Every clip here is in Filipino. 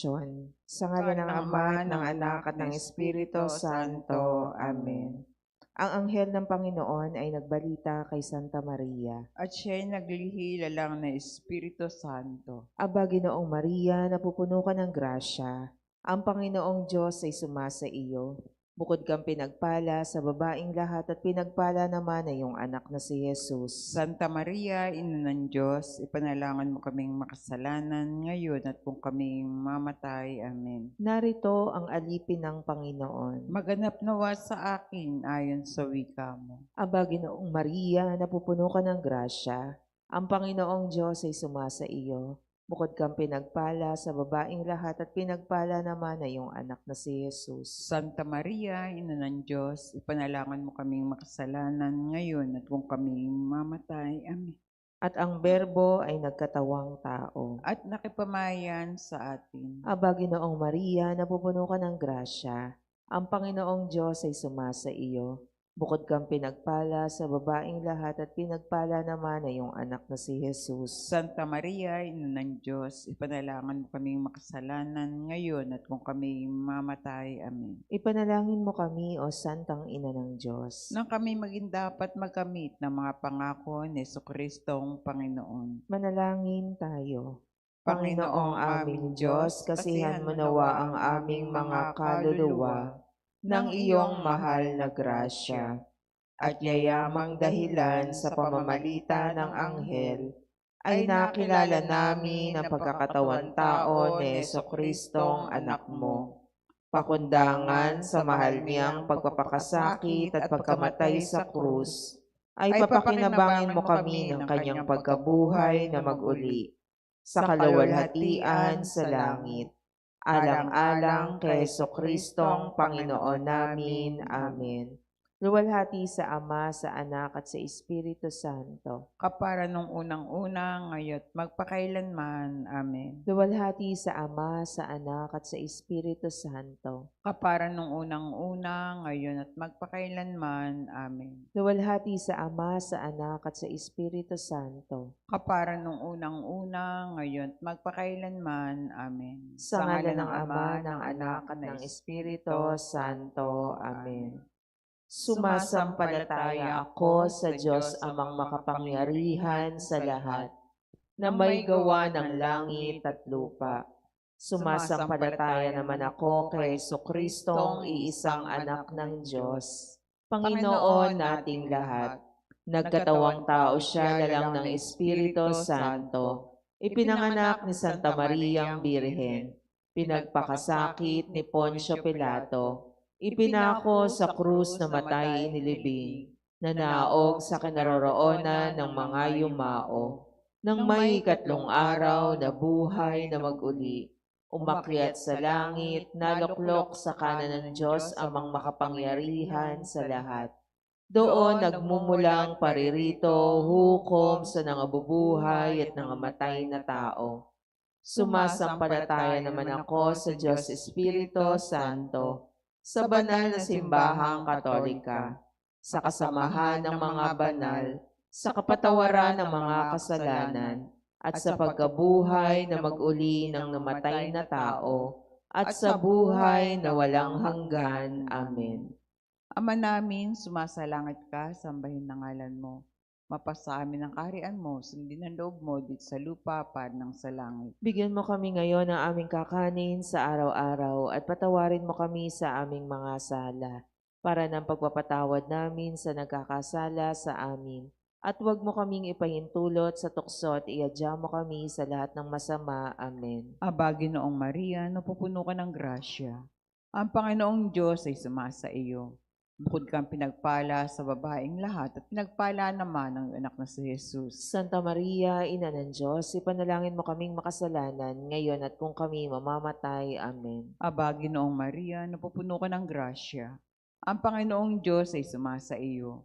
bendisyon. Sa ngalan ng Ama, ng Anak, at ng Espiritu Santo. Amen. Ang anghel ng Panginoon ay nagbalita kay Santa Maria. At siya'y naglihila lang na Espiritu Santo. Aba, Ginoong Maria, napupuno ka ng grasya. Ang Panginoong Diyos ay sumasa iyo. Bukod kang pinagpala sa babaing lahat at pinagpala naman ay iyong anak na si Jesus. Santa Maria, Ina ng Diyos, ipanalangan mo kaming makasalanan ngayon at kung kami mamatay. Amen. Narito ang alipin ng Panginoon. Maganap nawa sa akin ayon sa wika mo. Aba, Ginoong Maria, napupuno ka ng grasya. Ang Panginoong Diyos ay sumasa iyo. Bukod kang pinagpala sa babaing lahat at pinagpala naman ay iyong anak na si Jesus. Santa Maria, Ina ng Diyos, ipanalangan mo kaming makasalanan ngayon at kung kami mamatay. Amen. At ang berbo ay nagkatawang tao. At nakipamayan sa atin. Aba, Ginoong Maria, napupuno ka ng grasya. Ang Panginoong Diyos ay sumasa iyo. Bukod kang pinagpala sa babaing lahat at pinagpala naman ay iyong anak na si Jesus. Santa Maria, Ina ng Diyos, ipanalangan mo kaming makasalanan ngayon at kung kami mamatay. Amen. Ipanalangin mo kami, O Santang Ina ng Diyos. Nang kami maging dapat magkamit ng mga pangako ni Kristong Panginoon. Manalangin tayo. Panginoong aming Diyos, kasihan mo nawa ang aming mga kaluluwa ng iyong mahal na grasya. at yayamang dahilan sa pamamalita ng anghel ay nakilala namin ang pagkakatawan tao ni Yeso Kristong anak mo. Pakundangan sa mahal niyang pagpapakasakit at pagkamatay sa krus, ay papakinabangin mo kami ng kanyang pagkabuhay na maguli. sa kaluwalhatian sa langit alang-alang kay Yeso Kristong Panginoon namin. Amen. Luwalhati sa Ama, sa Anak at sa Espiritu Santo. Kapara nung unang-una, ngayon magpakailanman. Amen. Luwalhati sa Ama, sa Anak at sa Espiritu Santo. Kapara nung unang-una, ngayon at magpakailanman. Amen. Luwalhati sa Ama, sa Anak at sa Espiritu Santo. Kapara nung unang-una, ngayon at magpakailanman. Amen. Sa ngalan ng Ama, ng Anak at ng Espiritu Santo. Amen. Sumasampalataya ako sa Diyos amang makapangyarihan sa lahat, na may gawa ng langit at lupa. Sumasampalataya naman ako kay Yeso Kristong iisang anak ng Diyos, Panginoon nating lahat. Nagkatawang tao siya na lang ng Espiritu Santo. Ipinanganak ni Santa Mariang Birhen. Pinagpakasakit ni Poncio Pilato Ipinako sa krus na matay inilibing, na naog sa kinaroroonan ng mga yumao. Nang may ikatlong araw na buhay na maguli, umakyat sa langit, naluklok sa kanan ng Diyos amang makapangyarihan sa lahat. Doon nagmumulang paririto, hukom sa nangabubuhay at nangamatay na tao. Sumasampalataya naman ako sa Diyos Espiritu Santo, sa banal na simbahang katolika, sa kasamahan ng mga banal, sa kapatawaran ng mga kasalanan, at sa pagkabuhay na mag-uli ng namatay na tao, at sa buhay na walang hanggan. Amen. Ama namin, sumasalangit ka, sambahin ng ngalan mo. Mapasa amin ang kaharian mo, sundin ang loob mo dito sa lupa, ng sa langit. Bigyan mo kami ngayon ng aming kakanin sa araw-araw at patawarin mo kami sa aming mga sala para ng pagpapatawad namin sa nagkakasala sa amin. At huwag mo kaming ipahintulot sa tukso at iadya mo kami sa lahat ng masama. Amen. Aba, Ginoong Maria, napupuno ka ng grasya. Ang Panginoong Diyos ay sumasa iyo. Bukod kang pinagpala sa babaeng lahat at pinagpala naman ang anak na si Jesus. Santa Maria, Ina ng Diyos, ipanalangin mo kaming makasalanan ngayon at kung kami mamamatay. Amen. Aba, Ginoong Maria, napupuno ka ng grasya. Ang Panginoong Diyos ay sumasa iyo.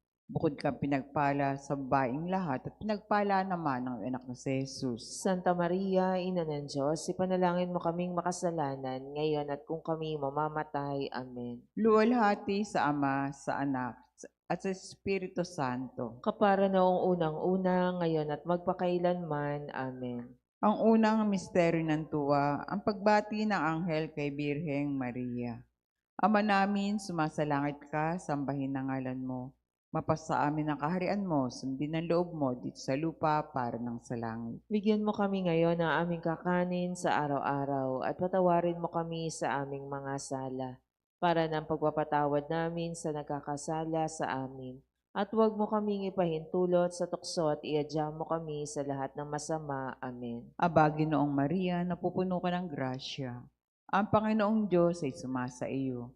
Bukod kang pinagpala sa babaeng lahat at pinagpala naman ang anak na si Jesus. Santa Maria, Ina ng Diyos, ipanalangin mo kaming makasalanan, ngayon at kung kami mamamatay. Amen. Luwalhati sa Ama, sa Anak, at sa Espiritu Santo. Kapara noong unang-una, ngayon at magpakailanman. Amen. Ang unang misteryo ng tuwa, ang pagbati ng anghel kay Birheng Maria. Ama namin, sumasalangit ka, sambahin ang ngalan mo. Mapasa amin ang kaharian mo, sundin ang loob mo dito sa lupa para ng sa langit. Bigyan mo kami ngayon ng aming kakanin sa araw-araw at patawarin mo kami sa aming mga sala para ng pagpapatawad namin sa nagkakasala sa amin. At huwag mo kaming ipahintulot sa tukso at iadya mo kami sa lahat ng masama. Amen. Abagi noong Maria, napupuno ka ng grasya. Ang Panginoong Diyos ay sumasa iyo.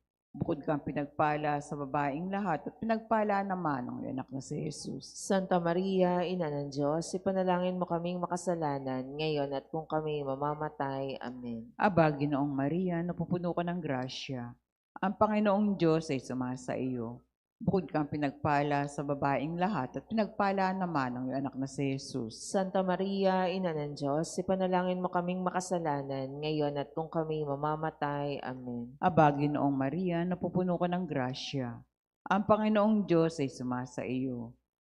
Bukod kang pinagpala sa babaeng lahat at pinagpala naman ang anak na si Jesus. Santa Maria, Ina ng Diyos, ipanalangin mo kaming makasalanan ngayon at kung kami mamamatay. Amen. Abagi noong Maria, napupuno ka ng grasya. Ang Panginoong Diyos ay sumasa iyo. Bukod kang pinagpala sa babaeng lahat at pinagpala naman ang anak na si Jesus. Santa Maria, Ina ng Diyos, ipanalangin mo kaming makasalanan ngayon at kung kami mamamatay. Amen. Abagi noong Maria, napupuno ka ng grasya. Ang Panginoong Diyos ay sumasa iyo.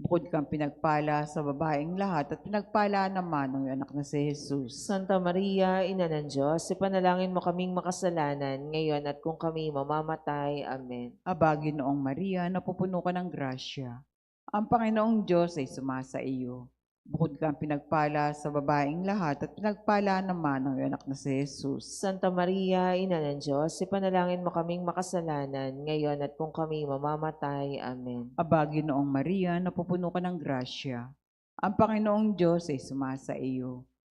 Bukod kang pinagpala sa babaeng lahat at pinagpala naman ang anak na si Jesus. Santa Maria, Ina ng Diyos, ipanalangin mo kaming makasalanan ngayon at kung kami mamamatay. Amen. Abagi noong Maria, napupuno ka ng grasya. Ang Panginoong Diyos ay sumasa iyo. Bukod kang pinagpala sa babaeng lahat at pinagpala naman ang anak na si Jesus. Santa Maria, Ina ng Diyos, ipanalangin mo kaming makasalanan ngayon at kung kami mamamatay. Amen. Abagi noong Maria, napupuno ka ng grasya. Ang Panginoong Diyos ay sumasa iyo.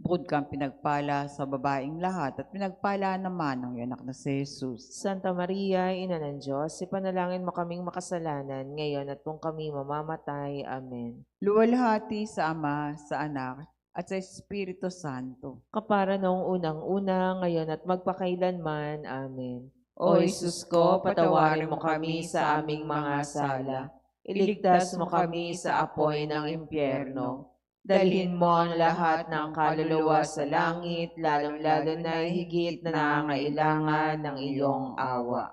Bukod kang pinagpala sa babaeng lahat at pinagpala naman ang anak na si Jesus. Santa Maria, Ina ng Diyos, ipanalangin mo kaming makasalanan ngayon at kung kami mamamatay. Amen. Luwalhati sa Ama, sa Anak, at sa Espiritu Santo. Kapara noong unang-una, ngayon at magpakailanman. Amen. O Jesus ko, patawarin mo kami sa aming mga sala. Iligtas mo kami sa apoy ng impyerno. Dalhin mo ang lahat ng kaluluwa sa langit, lalong-lalo na higit na nangangailangan ng iyong awa.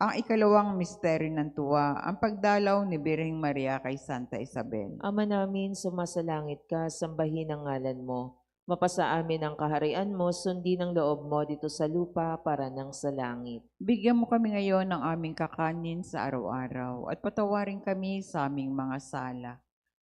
Ang ikalawang misteryo ng tuwa, ang pagdalaw ni Birheng Maria kay Santa Isabel. Ama namin, sumasalangit ka, sambahin ang ngalan mo. Mapasa amin ang kaharian mo, sundin ang loob mo dito sa lupa para ng sa langit. Bigyan mo kami ngayon ng aming kakanin sa araw-araw at patawarin kami sa aming mga sala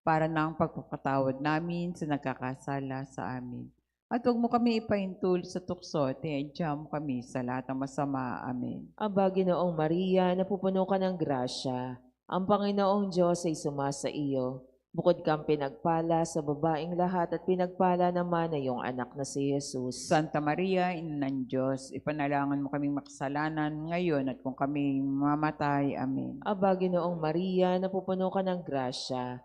para ng pagpapatawad namin sa nagkakasala sa amin. At huwag mo kami ipahintul sa tukso at iadya mo kami sa lahat ng masama. Amen. Aba, Ginoong Maria, napupuno ka ng grasya. Ang Panginoong Diyos ay sumasa iyo. Bukod kang pinagpala sa babaeng lahat at pinagpala naman ay iyong anak na si Jesus. Santa Maria, Ina ng Diyos, ipanalangin mo kaming makasalanan ngayon at kung kami mamatay. Amen. Aba, Ginoong Maria, napupuno ka ng grasya.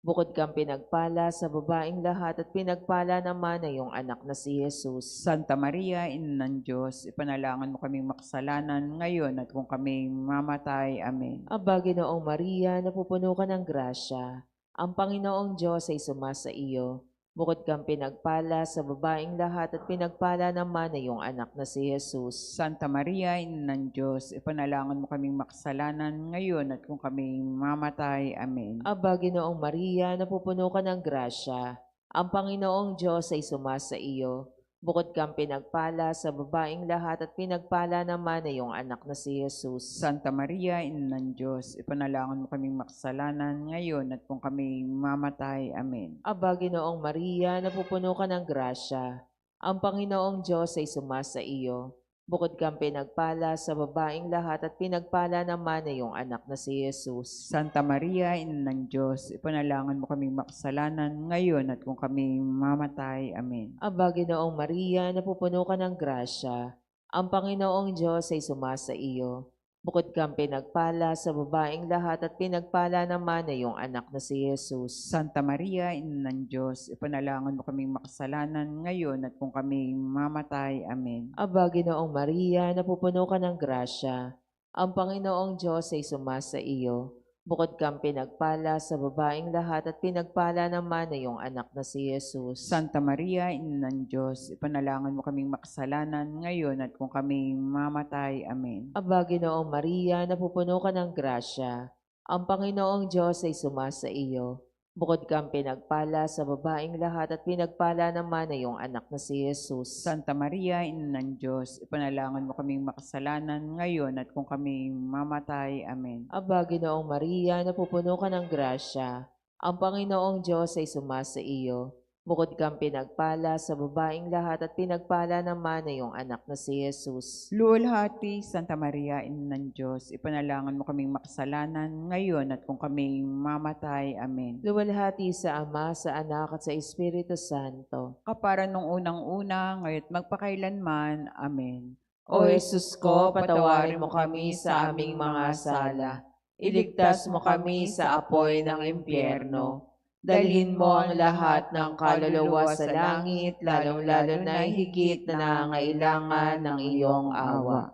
Bukod kang pinagpala sa babaing lahat at pinagpala naman na iyong anak na si Jesus. Santa Maria, Ina ng Diyos, ipanalangin mo kaming makasalanan ngayon at kung kami mamatay. Amen. Aba, Ginoong Maria, napupuno ka ng grasya. Ang Panginoong Diyos ay sumasa iyo. Bukod kang pinagpala sa babaing lahat at pinagpala naman na iyong anak na si Jesus. Santa Maria, Ina ng Diyos, ipanalangin mo kaming makasalanan ngayon at kung kami mamatay. Amen. Aba, Ginoong Maria, napupuno ka ng grasya. Ang Panginoong Diyos ay sumasa iyo. Bukod kang pinagpala sa babaing lahat at pinagpala naman na iyong anak na si Jesus. Santa Maria, Ina ng Diyos, ipanalangin mo kaming makasalanan ngayon at kung kami mamatay. Amen. Aba, Ginoong Maria, napupuno ka ng grasya. Ang Panginoong Diyos ay sumasa iyo. Bukod kang pinagpala sa babaing lahat at pinagpala naman na iyong anak na si Jesus. Santa Maria, Ina ng Diyos, ipanalangin mo kaming makasalanan ngayon at kung kami mamatay. Amen. Aba, Ginoong Maria, napupuno ka ng grasya. Ang Panginoong Diyos ay sumasa iyo. Bukod kang pinagpala sa babaing lahat at pinagpala naman na iyong anak na si Jesus. Santa Maria, Ina ng Diyos, ipanalangin mo kaming makasalanan ngayon at kung kami mamatay. Amen. Aba, Ginoong Maria, napupuno ka ng grasya. Ang Panginoong Diyos ay sumasa iyo. Bukod kang pinagpala sa babaing lahat at pinagpala naman na iyong anak na si Jesus. Santa Maria, Ina ng Diyos, ipanalangin mo kaming makasalanan ngayon at kung kami mamatay. Amen. Aba, Ginoong Maria, napupuno ka ng grasya. Ang Panginoong Diyos ay sumasa iyo. Bukod kang pinagpala sa babaing lahat at pinagpala naman na iyong anak na si Jesus. Santa Maria, Ina ng Diyos, ipanalangin mo kaming makasalanan ngayon at kung kami mamatay. Amen. Aba, Ginoong Maria, napupuno ka ng grasya. Ang Panginoong Diyos ay sumasa iyo. Bukod kang pinagpala sa babaing lahat at pinagpala naman na iyong anak na si Jesus. Luwalhati, Santa Maria, Ina ng Diyos, ipanalangin mo kaming makasalanan ngayon at kung kami mamatay. Amen. Luwalhati sa Ama, sa Anak at sa Espiritu Santo. Kapara nung unang-una, ngayon magpakailanman. Amen. O Jesus ko, patawarin mo kami sa aming mga sala. Iligtas mo kami sa apoy ng impyerno. Dalhin mo ang lahat ng kaluluwa sa langit, lalong-lalo na higit na nangangailangan ng iyong awa.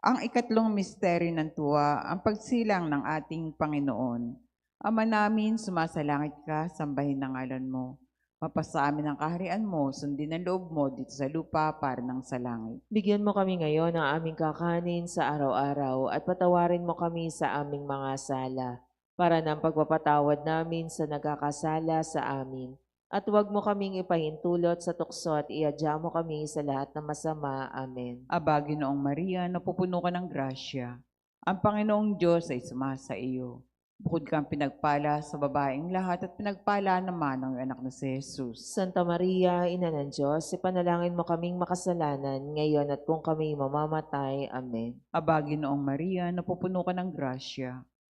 Ang ikatlong misteryo ng tuwa, ang pagsilang ng ating Panginoon. Ama namin, sumasalangit ka, sambahin ang ngalan mo. Mapasa amin ang kaharian mo, sundin ang loob mo dito sa lupa para ng sa langit. Bigyan mo kami ngayon ng aming kakanin sa araw-araw at patawarin mo kami sa aming mga sala para ng pagpapatawad namin sa nagkakasala sa amin. At huwag mo kaming ipahintulot sa tukso at iadya mo kami sa lahat ng masama. Amen. Aba, Ginoong Maria, napupuno ka ng grasya. Ang Panginoong Diyos ay sumasa iyo. Bukod kang pinagpala sa babaeng lahat at pinagpala naman ang anak na si Jesus. Santa Maria, Ina ng Diyos, ipanalangin mo kaming makasalanan ngayon at kung kami mamamatay. Amen. Aba, Ginoong Maria, napupuno ka ng grasya.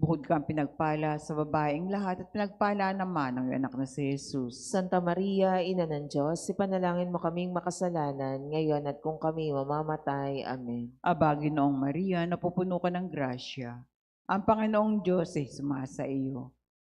Bukod kang pinagpala sa babaeng lahat at pinagpala naman ang iyong anak na si Jesus. Santa Maria, Ina ng Diyos, ipanalangin mo kaming makasalanan ngayon at kung kami mamamatay. Amen. Aba, Ginoong Maria, napupuno ka ng grasya. Ang Panginoong Diyos ay sumasa iyo.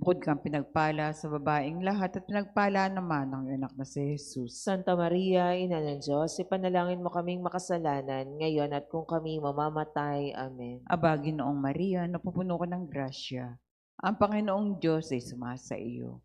Bukod kang pinagpala sa babaeng lahat at pinagpala naman ang anak na si Jesus. Santa Maria, Ina ng Diyos, ipanalangin mo kaming makasalanan ngayon at kung kami mamamatay. Amen. Aba, Ginoong Maria, napupuno ka ng grasya. Ang Panginoong Diyos ay sumasa iyo.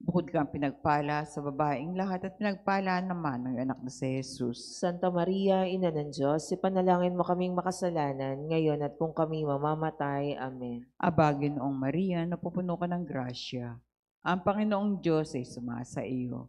Bukod kang pinagpala sa babaeng lahat at pinagpala naman ng anak na si Jesus. Santa Maria, Ina ng Diyos, ipanalangin mo kaming makasalanan, ngayon at kung kami mamamatay. Amen. Abagi noong Maria, napupuno ka ng grasya. Ang Panginoong Diyos ay sumasa iyo.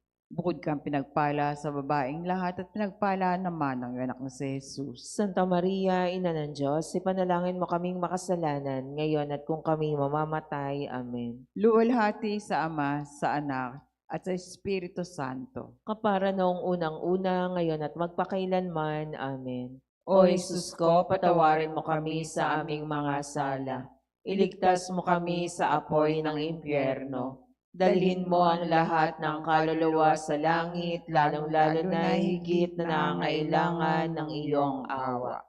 Bukod kang pinagpala sa babaeng lahat at pinagpala naman ng iyong anak na si Jesus. Santa Maria, Ina ng Diyos, ipanalangin mo kaming makasalanan, ngayon at kung kami mamamatay. Amen. Luwalhati sa Ama, sa Anak, at sa Espiritu Santo. Kapara noong unang-una, ngayon at magpakailanman. Amen. O Jesus ko, patawarin mo kami sa aming mga sala. Iligtas mo kami sa apoy ng impyerno. Dalhin mo ang lahat ng kaluluwa sa langit, lalong-lalo na higit na nangangailangan ng iyong awa.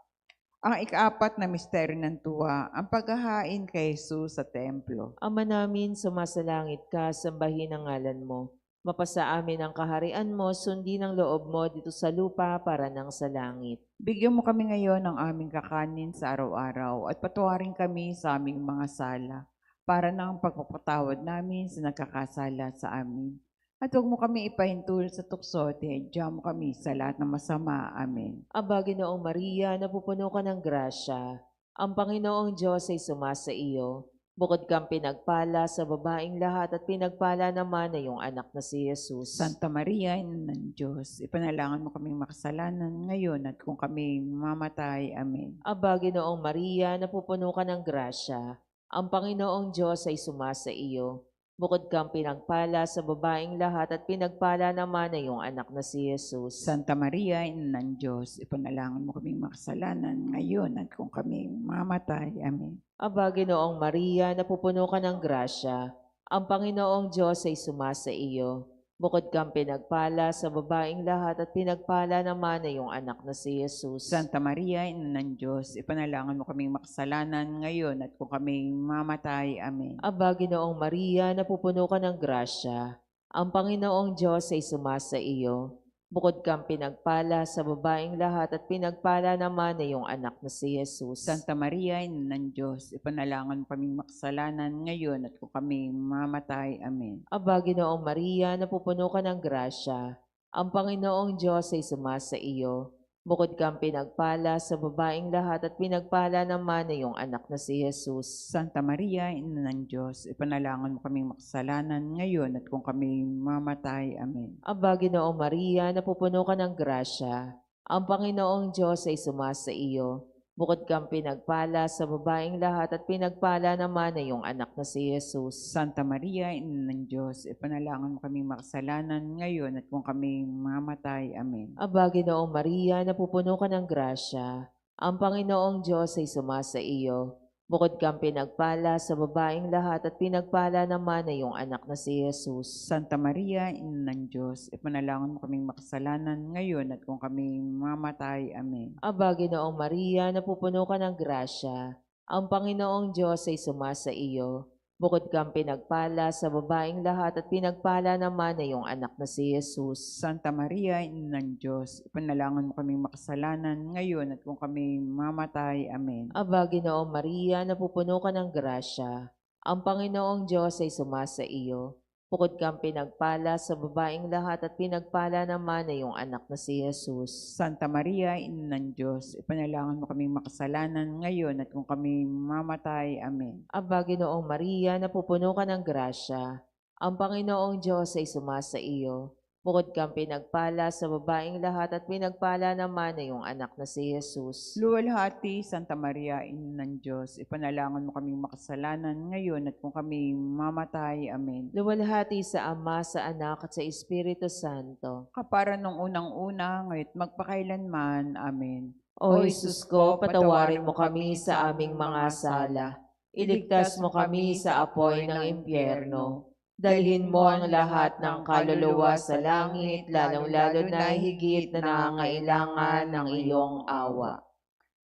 Ang ikaapat na misteryo ng tuwa, ang paghahain kay Jesus sa templo. Ama namin, sumasalangit ka, sambahin ang ngalan mo. Mapasa amin ang kaharian mo, sundin ang loob mo dito sa lupa para nang sa langit. Bigyan mo kami ngayon ng aming kakanin sa araw-araw at patawarin kami sa aming mga sala para ng pagpapatawad namin sa nagkakasala sa amin. At huwag mo kami ipahintulot sa tukso at ihadya mo kami sa lahat ng masama. Amen. Aba, Ginoong Maria, napupuno ka ng grasya. Ang Panginoong Diyos ay sumasa iyo. Bukod kang pinagpala sa babaeng lahat at pinagpala naman na iyong anak na si Jesus. Santa Maria, Ina ng Diyos, ipanalangan mo kaming makasalanan ngayon at kung kami mamatay. Amen. Aba, Ginoong Maria, napupuno ka ng grasya. Ang Panginoong Diyos ay sumasa iyo. Bukod kang pinagpala sa babaeng lahat at pinagpala naman na iyong anak na si Jesus. Santa Maria, Ina ng Diyos, ipanalangan mo kaming makasalanan ngayon at kung kami mamatay. Amen. Aba, Ginoong Maria, napupuno ka ng grasya. Ang Panginoong Diyos ay sumasa iyo. Bukod kang pinagpala sa babaeng lahat at pinagpala naman na iyong anak na si Jesus. Santa Maria, Ina ng Diyos, ipanalangan mo kaming makasalanan ngayon at kung kami mamatay. Amen. Aba, Ginoong Maria, napupuno ka ng grasya. Ang Panginoong Diyos ay sumasa iyo. Bukod kang pinagpala sa babaeng lahat at pinagpala naman na iyong anak na si Jesus. Santa Maria, Ina ng Diyos, ipanalangan mo kaming makasalanan ngayon at kung kami mamatay. Amen. Aba, Ginoong Maria, napupuno ka ng grasya. Ang Panginoong Diyos ay sumasa iyo. Bukod kang pinagpala sa babaeng lahat at pinagpala naman na iyong anak na si Jesus. Santa Maria, Ina ng Diyos, ipanalangan mo kaming makasalanan ngayon at kung kami mamatay. Amen. Aba, Ginoong Maria, napupuno ka ng grasya. Ang Panginoong Diyos ay sumasa iyo. Bukod kang pinagpala sa babaeng lahat at pinagpala naman na iyong anak na si Jesus. Santa Maria, Ina ng Diyos, ipanalangan mo kaming makasalanan ngayon at kung kami mamatay. Amen. Aba, Ginoong Maria, napupuno ka ng grasya. Ang Panginoong Diyos ay sumasa iyo. Bukod kang pinagpala sa babaeng lahat at pinagpala naman na iyong anak na si Jesus. Santa Maria, Ina ng Diyos, ipanalangan mo kaming makasalanan ngayon at kung kami mamatay. Amen. Aba, Ginoong Maria, napupuno ka ng grasya. Ang Panginoong Diyos ay sumasa iyo. Bukod kang pinagpala sa babaeng lahat at pinagpala naman na iyong anak na si Jesus. Santa Maria, Ina ng Diyos, ipanalangan mo kaming makasalanan ngayon at kung kami mamatay. Amen. Aba, Ginoong Maria, napupuno ka ng grasya. Ang Panginoong Diyos ay sumasa iyo. Bukod kang pinagpala sa babaeng lahat at pinagpala naman na iyong anak na si Jesus. Santa Maria, Ina ng Diyos, ipanalangan mo kaming makasalanan ngayon at kung kami mamatay. Amen. Aba, Ginoong Maria, napupuno ka ng grasya. Ang Panginoong Diyos ay sumasa iyo. Bukod kang pinagpala sa babaeng lahat at pinagpala naman na iyong anak na si Jesus. Luwalhati, Santa Maria, Ina ng Diyos, ipanalangin mo kaming makasalanan ngayon at kung kami mamatay. Amen. Luwalhati sa Ama, sa Anak at sa Espiritu Santo. Kapara nung unang-una, ngayon magpakailanman. Amen. O Jesus ko, patawarin mo kami sa aming mga sala. Iligtas mo kami sa apoy ng impyerno. Dalhin mo ang lahat ng kaluluwa sa langit, lalong-lalo na higit na nangangailangan ng iyong awa.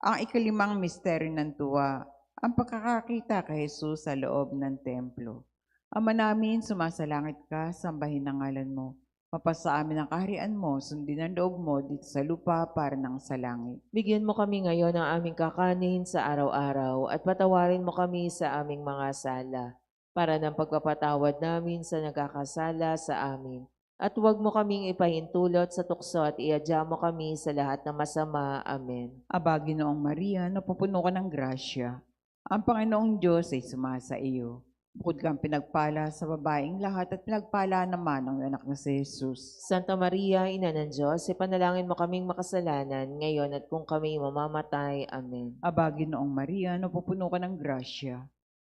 Ang ikalimang misteryo ng tuwa, ang pagkakakita kay Jesus sa loob ng templo. Ama namin, sumasalangit ka, sambahin ang ngalan mo. Mapasa amin ang kaharian mo, sundin ang loob mo dito sa lupa para ng sa langit. Bigyan mo kami ngayon ng aming kakanin sa araw-araw at patawarin mo kami sa aming mga sala para ng pagpapatawad namin sa nagkakasala sa amin. At huwag mo kaming ipahintulot sa tukso at iadya mo kami sa lahat ng masama. Amen. Aba, Ginoong Maria, napupuno ka ng grasya. Ang Panginoong Diyos ay sumasa iyo. Bukod kang pinagpala sa babaeng lahat at pinagpala naman ang anak na si Jesus. Santa Maria, Ina ng Diyos, ipanalangin mo kaming makasalanan ngayon at kung kami mamamatay. Amen. Aba, Ginoong Maria, napupuno ka ng grasya.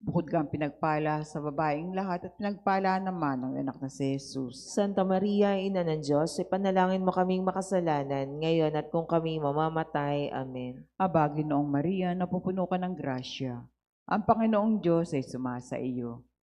Bukod kang pinagpala sa babaeng lahat at pinagpala naman ang anak na si Jesus. Santa Maria, Ina ng Diyos, ipanalangin mo kaming makasalanan ngayon at kung kami mamamatay. Amen. Aba, Ginoong Maria, napupuno ka ng grasya. Ang Panginoong Diyos ay sumasa iyo.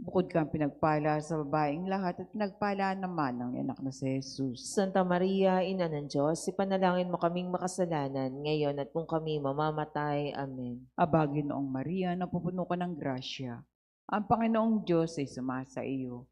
Bukod kang pinagpala sa babaeng lahat at pinagpala naman ang anak na si Jesus. Santa Maria, Ina ng Diyos, ipanalangin mo kaming makasalanan ngayon at kung kami mamamatay. Amen. Aba, Ginoong Maria, napupuno ka ng grasya. Ang Panginoong Diyos ay sumasa iyo.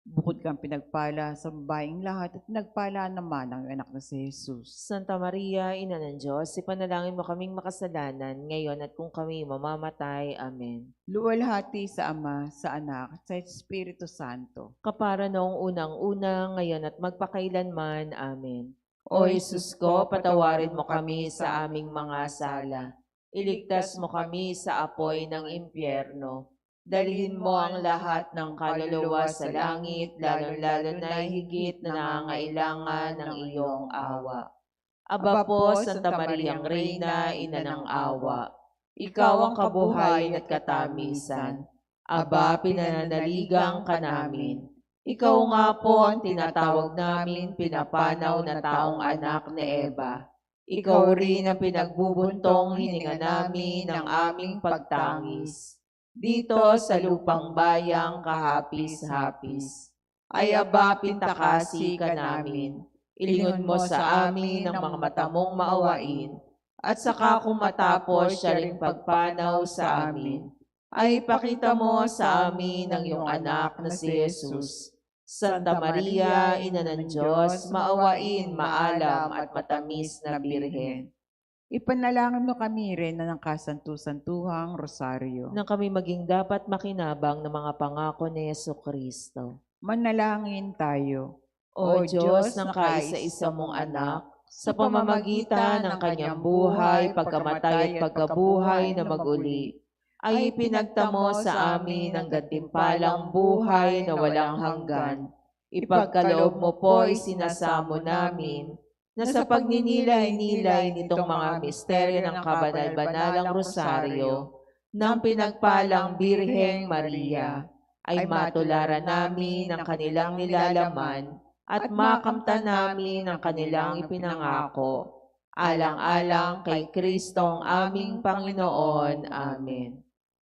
Bukod kang pinagpala sa babaeng lahat at pinagpala naman ang anak na si Jesus. Santa Maria, Ina ng Diyos, ipanalangin mo kaming makasalanan ngayon at kung kami mamamatay. Amen. Luwalhati sa Ama, sa Anak, at sa Espiritu Santo. Kapara noong unang-una, ngayon at magpakailanman. Amen. O Jesus ko, patawarin mo kami sa aming mga sala. Iligtas mo kami sa apoy ng impyerno. Dalhin mo ang lahat ng kaluluwa sa langit, lalo-lalo na higit na nangangailangan ng iyong awa. Aba po, Santa Mariang Reyna, Ina ng awa, ikaw ang kabuhayan at katamisan. Aba, pinananaligang ka namin. Ikaw nga po ang tinatawag namin pinapanaw na taong anak ni Eva. Ikaw rin ang pinagbubuntong hininga namin ng aming pagtangis. Dito sa lupang bayang kahapis-hapis. Ay pintakasi ka namin. Ilingon mo sa amin ang mga mata mong maawain. At saka kung matapos siya ring pagpanaw sa amin, ay pakita mo sa amin ang iyong anak na si Jesus. Santa Maria, Ina ng Diyos, maawain, maalam at matamis na Birhen. Ipanalangin mo kami rin na ng kasantu-santuhang rosaryo. nang kami maging dapat makinabang ng mga pangako ni Yeso Kristo. Manalangin tayo. O Diyos ng kaisa-isa mong anak, sa pamamagitan ng kanyang buhay, pagkamatay at pagkabuhay na maguli, ay pinagtamo sa amin ang gantimpalang buhay na walang hanggan. Ipagkaloob mo po sinasamo namin na sa pagninilay-nilay nitong mga misteryo ng kabanal-banalang rosaryo ng pinagpalang Birheng Maria ay matularan namin ang kanilang nilalaman at makamtan namin ang kanilang ipinangako. Alang-alang kay Kristong aming Panginoon. Amen.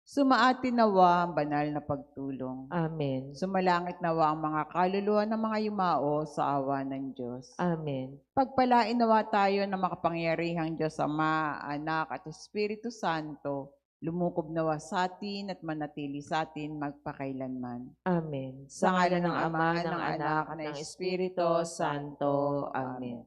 Sumaati nawa ang banal na pagtulong. Amen. Sumalangit nawa ang mga kaluluwa ng mga yumao sa awa ng Diyos. Amen. Pagpalain nawa tayo ng makapangyarihang Diyos Ama, Anak at Espiritu Santo, lumukob nawa sa atin at manatili sa atin magpakailanman. Amen. Sa ngalan ng Ama, ng Anak, ng Espiritu Santo. Amen.